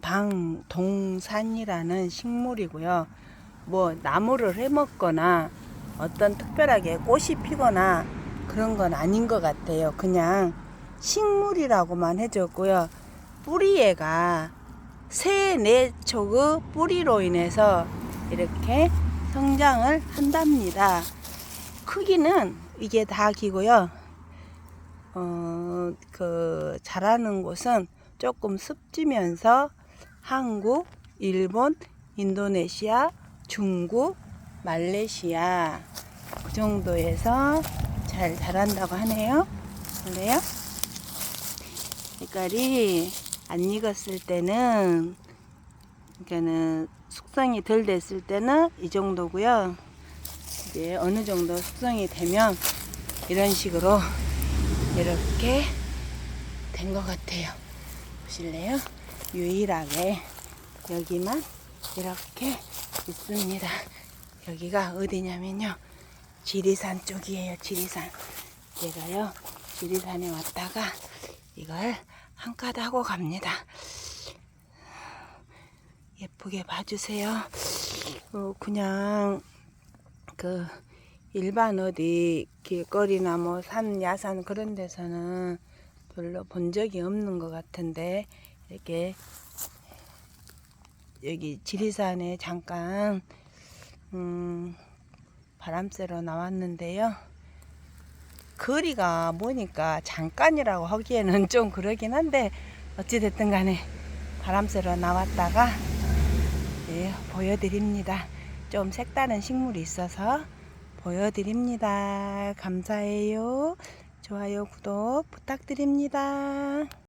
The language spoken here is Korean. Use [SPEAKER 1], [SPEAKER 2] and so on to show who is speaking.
[SPEAKER 1] 천방동산이라는 식물이고요. 뭐 나무를 해먹거나 어떤 특별하게 꽃이 피거나 그런 건 아닌 것 같아요. 그냥 식물이라고만 해줬고요. 뿌리에가 세네 촉의 뿌리로 인해서 이렇게 성장을 한답니다. 크기는 이게 다 기고요. 어, 그 자라는 곳은 조금 습지면서 한국, 일본, 인도네시아, 중국, 말레이시아 그 정도에서 잘 자란다고 하네요. 볼래요? 색깔이 안 익었을 때는 그러니까는 숙성이 덜 됐을 때는 이 정도고요. 이제 어느 정도 숙성이 되면 이런 식으로 이렇게 된 것 같아요. 보실래요? 유일하게 여기만 이렇게 있습니다. 여기가 어디냐면요. 지리산 쪽이에요. 지리산. 제가요. 지리산에 왔다가 이걸 한가득 하고 갑니다. 예쁘게 봐주세요. 어, 그냥 그 일반 어디 길거리나 뭐 산 야산 그런 데서는 별로 본 적이 없는 것 같은데 이렇게 여기 지리산에 잠깐 음, 바람 쐬러 나왔는데요. 거리가 보니까 잠깐이라고 하기에는 좀 그러긴 한데 어찌됐든 간에 바람 쐬러 나왔다가 네, 보여드립니다. 좀 색다른 식물이 있어서 보여드립니다. 감사해요. 좋아요, 구독 부탁드립니다.